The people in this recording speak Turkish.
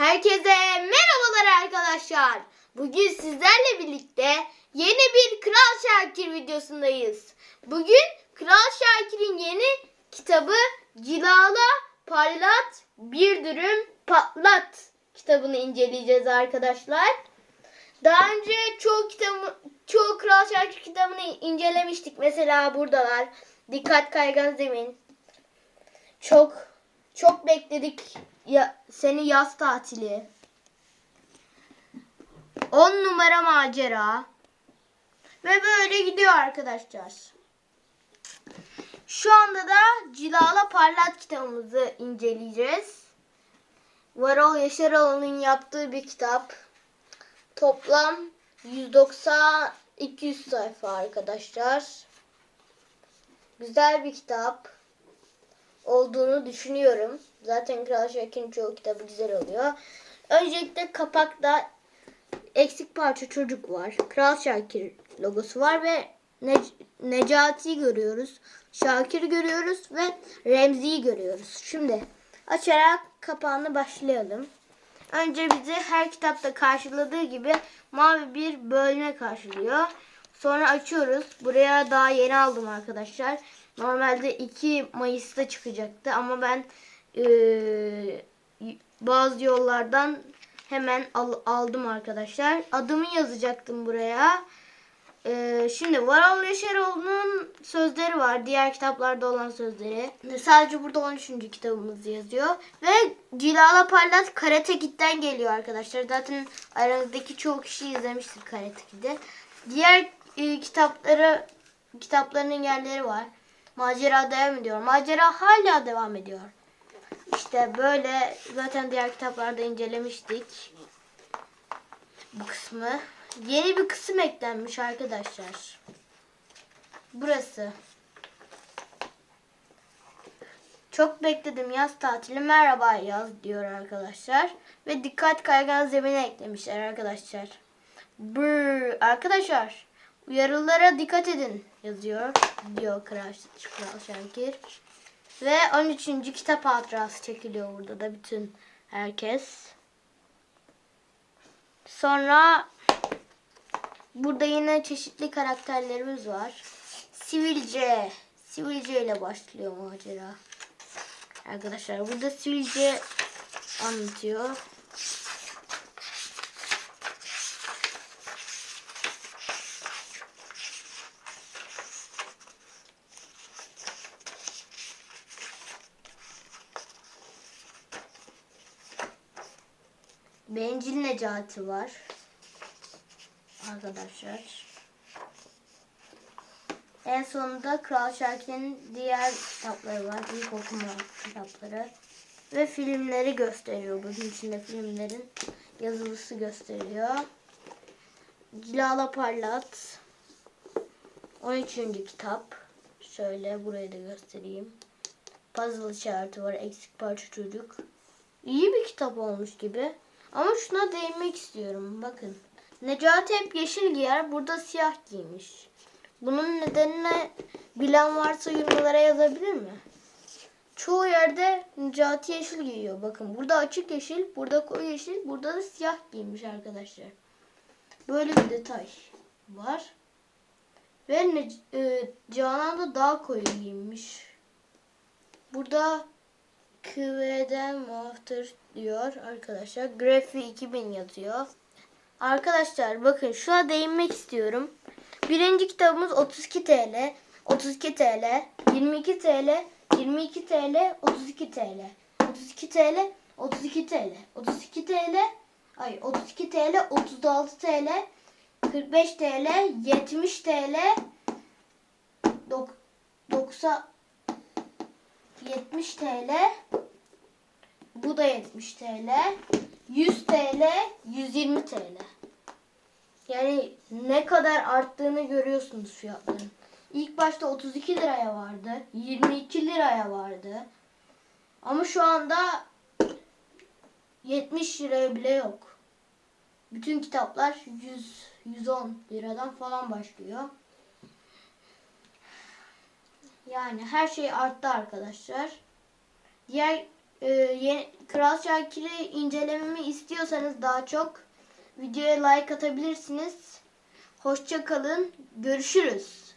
Herkese merhabalar arkadaşlar. Bugün sizlerle birlikte yeni bir Kral Şakir videosundayız. Bugün Kral Şakir'in yeni kitabı Cilala Parlat Bir Dürüm Patlat kitabını inceleyeceğiz arkadaşlar. Daha önce çoğu kitabı, çoğu Kral Şakir kitabını incelemiştik. Mesela buradalar. Dikkat Kaygan Zemin. Çok çok bekledik ya, seni yaz tatili. 10 numara macera. Ve böyle gidiyor arkadaşlar. Şu anda da Cilala Parlat kitabımızı inceleyeceğiz. Varol Yaşaroğlu'nun yaptığı bir kitap. Toplam 190 200 sayfa arkadaşlar. Güzel bir kitap olduğunu düşünüyorum. Zaten Kral Şakir'in çoğu kitabı güzel oluyor. Öncelikle kapakta eksik parça çocuk var. Kral Şakir logosu var ve ne Necati'yi görüyoruz. Şakir'i görüyoruz ve Remzi'yi görüyoruz. Şimdi açarak kapağını başlayalım. Önce bizi her kitapta karşıladığı gibi mavi bir bölme karşılıyor. Sonra açıyoruz. Buraya daha yeni aldım arkadaşlar. Normalde 2 Mayıs'ta çıkacaktı ama ben eee, bazı yollardan hemen al- aldım arkadaşlar. Adımı yazacaktım buraya. Eee, şimdi Varol Yaşaroğlu'nun sözleri var. Diğer kitaplarda olan sözleri. Sadece burada 13. kitabımız yazıyor. Ve Cilala Parlat Karate Kid'den geliyor arkadaşlar. Zaten aranızdaki çoğu kişi izlemiştir Karate Kid'i. Diğer e, kitapları kitaplarının yerleri var. Macera devam ediyor. Macera hala devam ediyor. İşte böyle zaten diğer kitaplarda incelemiştik. Bu kısmı. Yeni bir kısım eklenmiş arkadaşlar. Burası. Çok bekledim yaz tatili merhaba yaz diyor arkadaşlar. Ve dikkat kaygan zemine eklemişler arkadaşlar. Brr, arkadaşlar uyarılara dikkat edin yazıyor diyor Kral, Şakir. Ve 13. kitap hatırası çekiliyor burada da bütün herkes. Sonra burada yine çeşitli karakterlerimiz var. Sivilce. Sivilce ile başlıyor macera. Arkadaşlar burada sivilce anlatıyor. Bencil Necati var. Arkadaşlar. En sonunda Kral Şakir'in diğer kitapları var. İlk okuma kitapları. Ve filmleri gösteriyor. Bunun içinde filmlerin yazılısı gösteriyor. Cilala Parlat. 13. kitap. Şöyle burayı da göstereyim. Puzzle işareti var. Eksik parça çocuk. İyi bir kitap olmuş gibi. Ama şuna değinmek istiyorum. Bakın. Necati hep yeşil giyer. Burada siyah giymiş. Bunun nedenini bilen varsa yorumlara yazabilir mi? Çoğu yerde Necati yeşil giyiyor. Bakın burada açık yeşil, burada koyu yeşil, burada da siyah giymiş arkadaşlar. Böyle bir detay var. Ve ne, e, Canan da daha koyu giymiş. Burada Kıveden Muhafter diyor arkadaşlar. Grafi 2000 yazıyor. Arkadaşlar bakın şuna değinmek istiyorum. Birinci kitabımız 32 TL, 32 TL, 22 TL, 22 TL, 32 TL, 32 TL, 32 TL, 32 TL, ay 32 TL, 36 TL, 45 TL, 70 TL, dok- 90 70 TL, bu da 70 TL. 100 TL, 120 TL. Yani ne kadar arttığını görüyorsunuz fiyatların. İlk başta 32 liraya vardı. 22 liraya vardı. Ama şu anda 70 liraya bile yok. Bütün kitaplar 100 110 liradan falan başlıyor. Yani her şey arttı arkadaşlar. Diğer Ee, yeni, Kral Şakir'i incelememi istiyorsanız daha çok videoya like atabilirsiniz. Hoşça kalın. Görüşürüz.